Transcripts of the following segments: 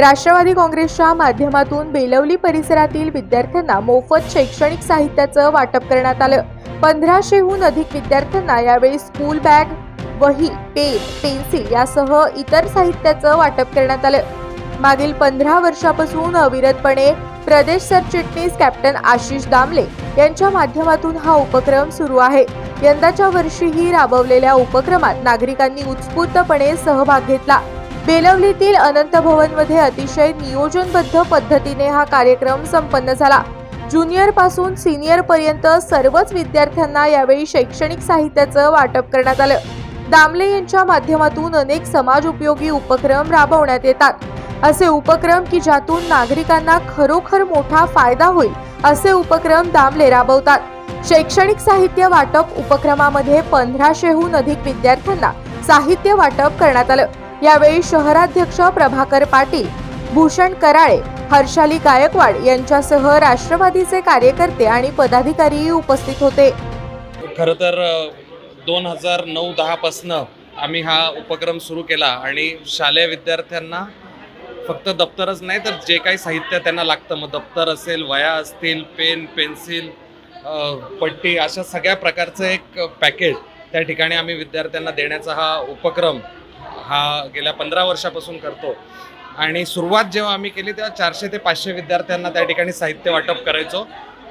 राष्ट्रवादी काँग्रेसच्या माध्यमातून बेलवली परिसरातील विद्यार्थ्यांना मोफत शैक्षणिक साहित्याचं वाटप करण्यात आलं. पंधराशेहून अधिक विद्यार्थ्यांना यावेळी स्कूल बॅग वही पेन पेन्सिल यासह इतर साहित्याचं वाटप करण्यात आलं. मागील पंधरा वर्षापासून अविरतपणे प्रदेश सरचिटणीस कॅप्टन आशिष दामले यांच्या माध्यमातून हा उपक्रम सुरू आहे. यंदाच्या वर्षीही राबवलेल्या उपक्रमात नागरिकांनी उत्स्फूर्तपणे सहभाग घेतला. बेलवलीतील अनंत भवनमध्ये अतिशय नियोजनबद्ध पद्धतीने हा कार्यक्रम संपन्न झाला. ज्युनियरपासून सिनियर पर्यंत सर्वच विद्यार्थ्यांना यावेळी शैक्षणिक साहित्याचं वाटप करण्यात आलं. दामले यांच्या माध्यमातून अनेक समाज उपयोगी उपक्रम राबवण्यात येतात. असे उपक्रम की ज्यातून नागरिकांना खरोखर मोठा फायदा होईल असे उपक्रम दामले राबवतात. शैक्षणिक साहित्य वाटप उपक्रमामध्ये पंधराशेहून अधिक विद्यार्थ्यांना साहित्य वाटप करण्यात आलं. यावेळी शहराध्यक्ष प्रभाकर पाटील भूषण कराळे हर्षाली गायकवाड यांच्यासह राष्ट्रवादीचे कार्यकर्ते आणि पदाधिकारीही उपस्थित होते. खरं तर दोन हजार नऊ दहापासनं आम्ही हा उपक्रम सुरू केला आणि शालेय विद्यार्थ्यांना फक्त दप्तरच नाही तर जे काही साहित्य त्यांना लागतं मग दप्तर असेल वया असतील पेन पेन्सिल पट्टी अशा सगळ्या प्रकारचं एक पॅकेट त्या ठिकाणी आम्ही विद्यार्थ्यांना देण्याचा हा उपक्रम हा गेल्या पंधरा वर्षापासून करतो. आणि सुरुवात जेव्हा आम्ही केली तेव्हा चारशे ते पाचशे विद्यार्थ्यांना त्या ठिकाणी साहित्य वाटप करायचो.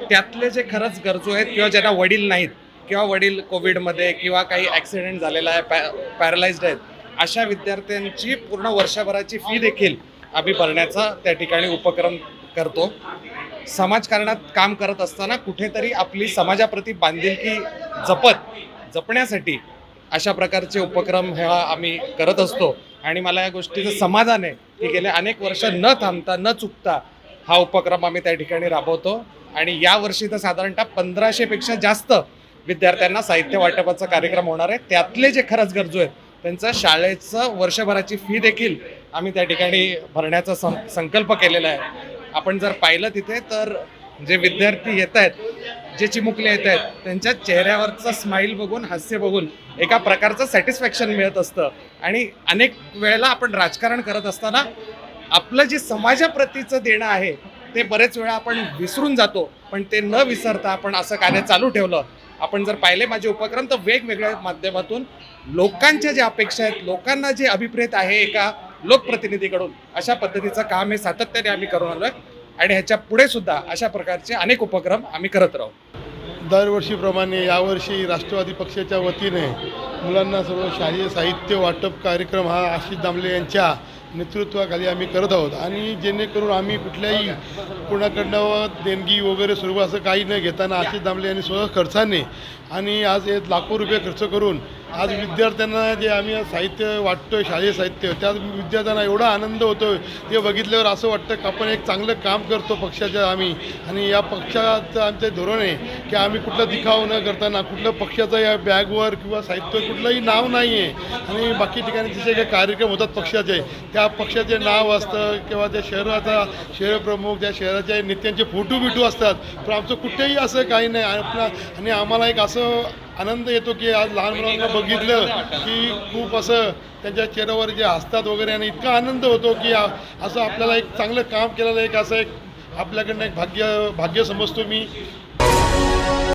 त्यातले जे खरंच गरजू आहेत किंवा ज्यांना वडील नाहीत किंवा वडील कोविडमध्ये किंवा काही ॲक्सिडेंट झालेला आहे पॅ पॅरलाइज्ड आहेत अशा विद्यार्थ्यांची पूर्ण वर्षभराची फी देखील आम्ही भरण्याचा त्या ठिकाणी उपक्रम करतो. समाजकारणात काम करत असताना कुठेतरी आपली समाजाप्रती बांधिलकी जपत जपण्यासाठी अशा प्रकारचे उपक्रम ह्या आम्ही करत असतो. आणि मला या गोष्टीचं समाधान आहे की गेल्या अनेक वर्ष न थांबता न चुकता हा उपक्रम आम्ही त्या ठिकाणी राबवतो. आणि यावर्षी तर साधारणतः पंधराशेपेक्षा जास्त विद्यार्थ्यांना साहित्य वाटपाचा कार्यक्रम होणार आहे. त्यातले जे खरंच गरजू आहेत त्यांचं शाळेचं वर्षभराची फी देखील आम्ही त्या ठिकाणी भरण्याचा सं संकल्प केलेला आहे. आपण जर पाहिलं तिथे तर जे विद्यार्थी येत आहेत जे चिमुकले येत आहेत त्यांच्या चेहऱ्यावरचं स्माईल बघून हास्य बघून एका प्रकारचं सॅटिस्फॅक्शन मिळत असतं. आणि अनेक वेळेला आपण राजकारण करत असताना आपलं जे समाजाप्रतीचं देणं आहे ते बरेच वेळा आपण विसरून जातो. पण ते न विसरता आपण असं कार्य चालू ठेवलं. आपण जर पाहिले माझे उपक्रम तर वेगवेगळ्या माध्यमातून लोकांच्या ज्या अपेक्षा आहेत लोकांना जे अभिप्रेत आहे एका लोकप्रतिनिधीकडून अशा पद्धतीचं काम हे सातत्याने आम्ही करून आलो आहे आणि ह्याच्या पुढे सुद्धा अशा प्रकारचे अनेक उपक्रम आम्ही करत राहू. दरवर्षीप्रमाणे यावर्षी राष्ट्रवादी पक्षाच्या वतीने मुलांना सर्व शालेय साहित्य वाटप कार्यक्रम हा आशिष दामले यांच्या नेतृत्वाखाली आम्ही करत आहोत. आणि जेणेकरून आम्ही कुठल्याही कुणाकडनं देणगी वगैरे सुरू असं काही न घेताना आशिष दामले यांनी स्वतः खर्चाने आणि आज हे लाखो रुपये खर्च करून आज विद्यार्थ्यांना जे आम्ही साहित्य वाटतोय शालेय साहित्य त्या विद्यार्थ्यांना एवढा आनंद होतोय ते बघितल्यावर असं वाटतं की आपण एक चांगलं काम करतो पक्षाचं आम्ही. आणि या पक्षाचं आमचं धोरण आहे की आम्ही कुठलं दिखाव न करताना कुठलं पक्षाचं या बॅगवर किंवा साहित्य कुठलंही नाव नाही आहे आणि बाकी ठिकाणी जसे काही कार्यक्रम होतात पक्षाचे त्या पक्षाचे नाव असतं किंवा त्या शहराचा शहरप्रमुख त्या शहराच्या नेत्यांचे फोटो बिटू असतात. पण आमचं कुठेही असं काही नाही. आपला आणि आम्हाला एक असं आनंद येतो की आज लहान मुलांना बघितलं की खूप असं त्यांच्या चेहऱ्यावर जे हसतात वगैरे आणि इतका आनंद होतो की असं आपल्याला एक चांगलं काम केलेलं एक असं एक आपल्याकडनं एक भाग्य भाग्य समजतो मी.